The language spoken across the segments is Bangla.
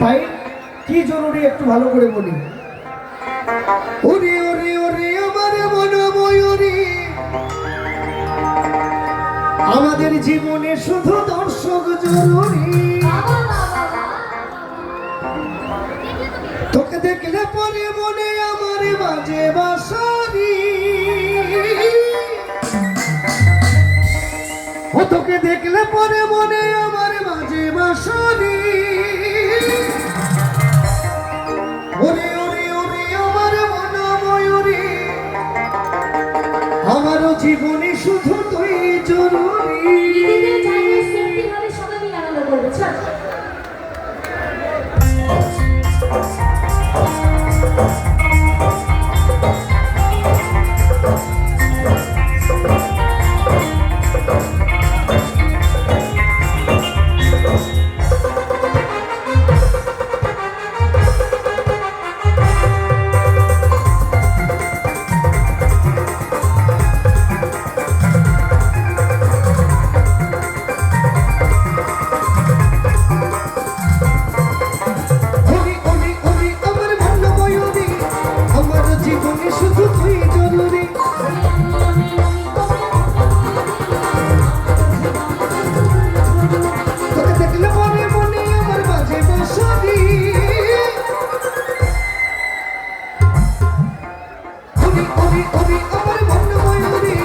তাই কি জরুরি একটু ভালো করে বলি? আমাদের জীবনে শুধু দর্শক জরুরি। তোকে দেখলে পরে মনে আমার বাজে বাসারি। ও, তোকে দেখলে পরে মনে আমার আমারও জীবনে শুধু তুই জরুরি। সবাই আনন্দ করব ওরে আমার মন ময়ূরী।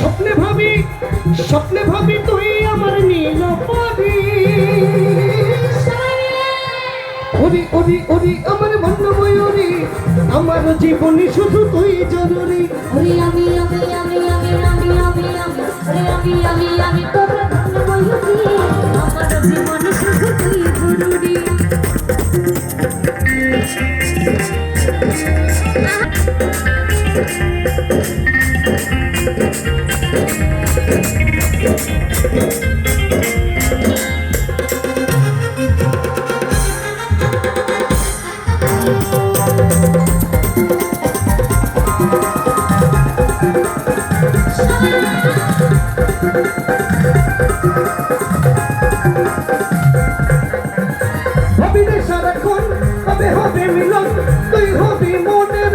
স্বপ্নে ভাবি স্বপ্নে ভাবি তুই আমার নীল পাবি ওরি ওরি ওরি আমার আমার জীবনে শুধু তুই জরুরি। আমি আমি আমি আমি আমি আমি আমি আমি আমি আমি আমি ভাবি রে সারাক্ষণ কবে হবে মিলন তুই হবি মনের